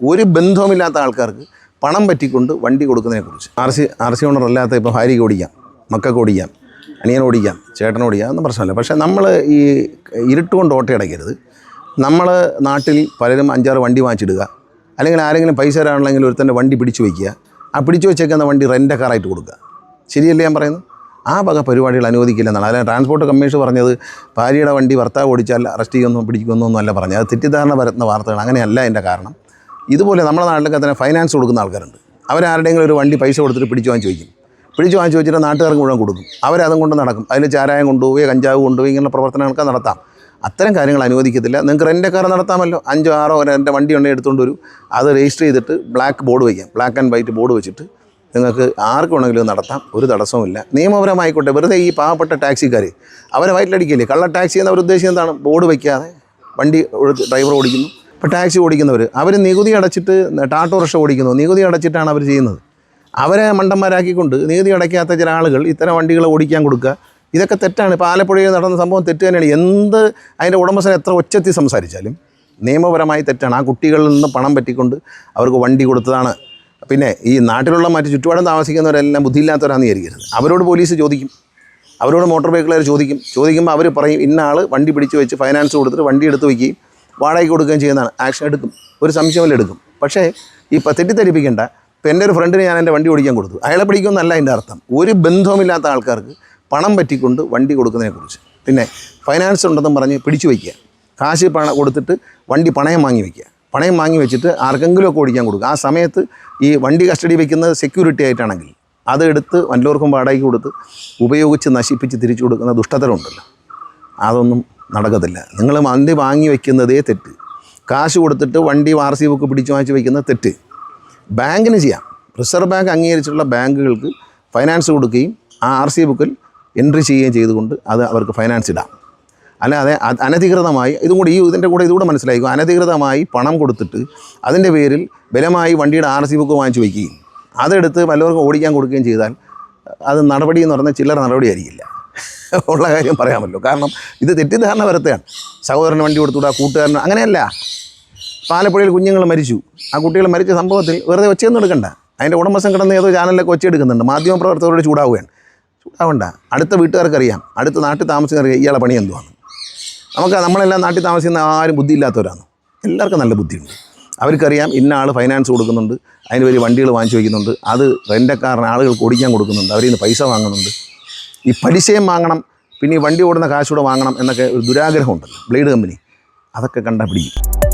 ഒരു ബന്ധവുമില്ലാത്ത ആൾക്കാർക്ക് പണം പറ്റിക്കൊണ്ട് വണ്ടി കൊടുക്കുന്നതിനെക്കുറിച്ച് R C R C owner അല്ലാത്ത ഇപ്പോൾ ഭാര്യയ്ക്ക് ഓടിക്കാം മക്കൾക്ക് ഓടിക്കാം അനിയൻ ഓടിക്കാം ചേട്ടൻ ഓടിക്കാം ഒന്നും പ്രശ്നമില്ല. പക്ഷേ നമ്മൾ ഈ ഇരുട്ടുകൊണ്ട് ഓട്ടയടയ്ക്കരുത് നമ്മൾ നാട്ടിൽ പലരും അഞ്ചാറ് വണ്ടി വാങ്ങിച്ചിടുക അല്ലെങ്കിൽ ആരെങ്കിലും പൈസ തരാണെങ്കിൽ ഒരുത്തന്റെ വണ്ടി പിടിച്ചു വയ്ക്കുക ആ പിടിച്ചു വെച്ചേക്കുന്ന വണ്ടി റെന്റ് കാറായിട്ട് കൊടുക്കുക. ശരിയല്ലേ ഞാൻ പറയുന്നത്? ആ വക പരിപാടികൾ അനുവദിക്കില്ലെന്നാണ്. അതായത് ട്രാൻസ്പോർട്ട് കമ്മീഷൻ പറഞ്ഞത് ഭാര്യയുടെ വണ്ടി ഭർത്താവ് ഓടിച്ചാൽ അറസ്റ്റ് ചെയ്യുമെന്നോ പിടിക്കുമെന്നോ അല്ല പറഞ്ഞത്. അത് തെറ്റിദ്ധാരണ പരത്തുന്ന വാർത്തകൾ അങ്ങനെയല്ല എന്റെ കാരണം. ഇതുപോലെ നമ്മുടെ നാട്ടിലൊക്കെ തന്നെ ഫൈനാൻസ് കൊടുക്കുന്ന ആൾക്കാരുണ്ട്. അവരാരുടെയെങ്കിലും ഒരു വണ്ടി പൈസ കൊടുത്തിട്ട് പിടിച്ചു വാങ്ങി ചോദിക്കും പിടിച്ചു വാങ്ങി ചോദിച്ചിട്ട് നാട്ടുകാർക്ക് മുഴുവൻ കൊടുക്കും. അവരതും കൊണ്ട് നടക്കും. അതിൽ ചാരായം കൊണ്ടുപോയി കഞ്ചാവ് കൊണ്ടുപോയി ഇങ്ങനെയുള്ള പ്രവർത്തനങ്ങളൊക്കെ നടത്താം. അത്തരം കാര്യങ്ങൾ അനുവദിക്കത്തില്ല. നിങ്ങൾക്ക് റെന്റ് കാർ നടത്താമല്ലോ. അഞ്ചോ ആറോ എന്റെ വണ്ടി ഉണ്ടെങ്കിൽ എടുത്തുകൊണ്ട് വരും. അത് രജിസ്റ്റർ ചെയ്തിട്ട് ബ്ലാക്ക് ബോർഡ് വയ്ക്കാം. ബ്ലാക്ക് ആൻഡ് വൈറ്റ് ബോർഡ് വെച്ചിട്ട് നിങ്ങൾക്ക് ആർക്ക് വേണമെങ്കിലും നടത്താം. ഒരു തടസ്സവുമില്ല നിയമപരമായിക്കോട്ടെ വെറുതെ ഈ പാവപ്പെട്ട ടാക്സിക്കാർ അവരെ വയറ്റിലടിക്കില്ലേ? കള്ള ടാക്സി എന്നവർ ഉദ്ദേശിക്കുന്നത് എന്താണ്? ബോർഡ് വയ്ക്കാതെ വണ്ടി ഡ്രൈവർ ഓടിക്കുന്നു. ഇപ്പോൾ ടാക്സി ഓടിക്കുന്നവർ അവർ നികുതി അടച്ചിട്ട് ടാട്ടോറിക്ഷ ഓടിക്കുന്നു നികുതി അടച്ചിട്ടാണ് അവർ ചെയ്യുന്നത്. അവരെ മണ്ടന്മാരാക്കിക്കൊണ്ട് നികുതി അടയ്ക്കാത്ത ചില ആളുകൾ ഇത്തരം വണ്ടികൾ ഓടിക്കാൻ കൊടുക്കുക ഇതൊക്കെ തെറ്റാണ്. ഇപ്പോൾ ആലപ്പുഴയിൽ നടന്ന സംഭവം തെറ്റ് തന്നെയാണ്. എന്ത് അതിന്റെ ഉടമസ്ഥൻ എത്ര ഒച്ചത്തിൽ സംസാരിച്ചാലും നിയമപരമായി തെറ്റാണ്. ആ കുട്ടികളിൽ നിന്ന് പണം പറ്റിക്കൊണ്ട് അവർക്ക് വണ്ടി കൊടുത്തതാണ്. പിന്നെ ഈ നാട്ടിലുള്ള മറ്റ് ചുറ്റുപാടും താമസിക്കുന്നവരെല്ലാം ബുദ്ധിയില്ലാത്തവരാണെന്ന് വിചാരിക്കരുത്. അവരോട് പോലീസ് ചോദിക്കും. അവരോട് മോട്ടോർ വെഹിക്കിളുകാർ ചോദിക്കും. ചോദിക്കുമ്പോൾ അവർ പറയും ഇന്ന ആൾ വണ്ടി പിടിച്ച് വെച്ച് ഫൈനാൻസ് കൊടുത്തിട്ട് വണ്ടി എടുത്ത് വയ്ക്കുകയും വാടകയ്ക്ക് കൊടുക്കുകയും ചെയ്യുന്നതാണ്. ആക്ഷൻ എടുക്കും. ഒരു സംശയമല്ല എടുക്കും. പക്ഷേ ഈ തെറ്റിദ്ധരിപ്പിക്കേണ്ട ഇപ്പം എന്റെ ഒരു ഫ്രണ്ടിന് ഞാൻ എന്റെ വണ്ടി ഓടിക്കാൻ കൊടുത്തു. അയാളെ പിടിക്കുമെന്നല്ല എന്റെ അർത്ഥം. ഒരു ബന്ധവുമില്ലാത്ത ആൾക്കാർക്ക് പണം പറ്റിക്കൊണ്ട് വണ്ടി കൊടുക്കുന്നതിനെക്കുറിച്ച് പിന്നെ ഫൈനാൻസ് ഉണ്ടെന്നും പറഞ്ഞ് പിടിച്ചു വയ്ക്കുക കാശ് പണം കൊടുത്തിട്ട് വണ്ടി പണയം വാങ്ങി വയ്ക്കുക പണയം വാങ്ങി വെച്ചിട്ട് ആർക്കെങ്കിലും ഒക്കെ ഓടിക്കാൻ കൊടുക്കുക. ആ സമയത്ത് ഈ വണ്ടി കസ്റ്റഡി വയ്ക്കുന്നത് സെക്യൂരിറ്റി ആയിട്ടാണെങ്കിൽ അത് എടുത്ത് വല്ലവർക്കും വാടകയ്ക്ക് കൊടുത്ത് ഉപയോഗിച്ച് നശിപ്പിച്ച് തിരിച്ചു കൊടുക്കുന്ന ദുഷ്ടതരമുണ്ടല്ലോ അതൊന്നും നടക്കത്തില്ല. നിങ്ങൾ വണ്ടി വാങ്ങി വയ്ക്കുന്നതേ തെറ്റ്. കാശ് കൊടുത്തിട്ട് വണ്ടി ആർ സി ബുക്ക് പിടിച്ചു വാങ്ങിച്ച് വയ്ക്കുന്നത് തെറ്റ്. ബാങ്കിന് ചെയ്യാം. റിസർവ് ബാങ്ക് അംഗീകരിച്ചിട്ടുള്ള ബാങ്കുകൾക്ക് ഫൈനാൻസ് കൊടുക്കുകയും ആ ആർ സി ബുക്കിൽ എൻട്രി ചെയ്യുകയും ചെയ്തുകൊണ്ട് അത് അവർക്ക് ഫൈനാൻസ് ഇടാം. അല്ലാതെ അനധികൃതമായി ഇതും കൂടി ഈ ഇതിന്റെ കൂടെ ഇതുകൂടെ മനസ്സിലായിക്കും? അനധികൃതമായി പണം കൊടുത്തിട്ട് അതിന്റെ പേരിൽ ബലമായി വണ്ടിയുടെ ആർ സി ബുക്ക് വാങ്ങിച്ച് വയ്ക്കുകയും അതെടുത്ത് വല്ലവർക്കും ഓടിക്കാൻ കൊടുക്കുകയും ചെയ്താൽ അത് നടപടി എന്ന് പറഞ്ഞാൽ ചില്ലറ നടപടി ആയിരിക്കില്ല ഉള്ള കാര്യം പറയാമല്ലോ കാരണം ഇത് തെറ്റിദ്ധാരണ വരത്തെയാണ് സഹോദരന് വണ്ടി കൊടുത്തുകൂടാ കൂട്ടുകാരന് അങ്ങനെയല്ല. പാലപ്പുഴയിൽ കുഞ്ഞുങ്ങൾ മരിച്ചു. ആ കുട്ടികൾ മരിച്ച സംഭവത്തിൽ വെറുതെ ഒച്ചയൊന്നും എടുക്കണ്ട. അതിന്റെ ഉടമസ്ഥൻ കിടന്ന് ഏതോ ചാനലിലൊക്കെ ഒച്ച എടുക്കുന്നുണ്ട്. മാധ്യമപ്രവർത്തകരോട് ചൂടാവുകയാണ്. ചൂടാവണ്ട. അടുത്ത വീട്ടുകാർക്കറിയാം. അടുത്ത നാട്ടിൽ താമസിക്കുന്നവർക്ക് ഇയാളെ പണി എന്തുവാണ് നമുക്ക് നമ്മളെല്ലാം നാട്ടിൽ താമസിക്കുന്ന ആരും ബുദ്ധിയില്ലാത്തവരാണ്. എല്ലാവർക്കും നല്ല ബുദ്ധിയുണ്ട്. അവർക്കറിയാം ഇന്ന ആൾ ഫൈനാൻസ് കൊടുക്കുന്നുണ്ട്. അതിന് വലിയ വണ്ടികൾ വാങ്ങിച്ചു വയ്ക്കുന്നുണ്ട്. അത് റെന്റക്കാരന് ആളുകൾക്ക് ഓടിക്കാൻ കൊടുക്കുന്നുണ്ട്. അവരിൽ നിന്ന് പൈസ വാങ്ങുന്നുണ്ട്. ഈ പലിശയും വാങ്ങണം പിന്നെ ഈ വണ്ടി ഓടുന്ന കാശൂടെ വാങ്ങണം എന്നൊക്കെ ഒരു ദുരാഗ്രഹമുണ്ടല്ലോ ബ്ലേഡ് കമ്പനി. അതൊക്കെ കണ്ടാൽ പിടിക്കും.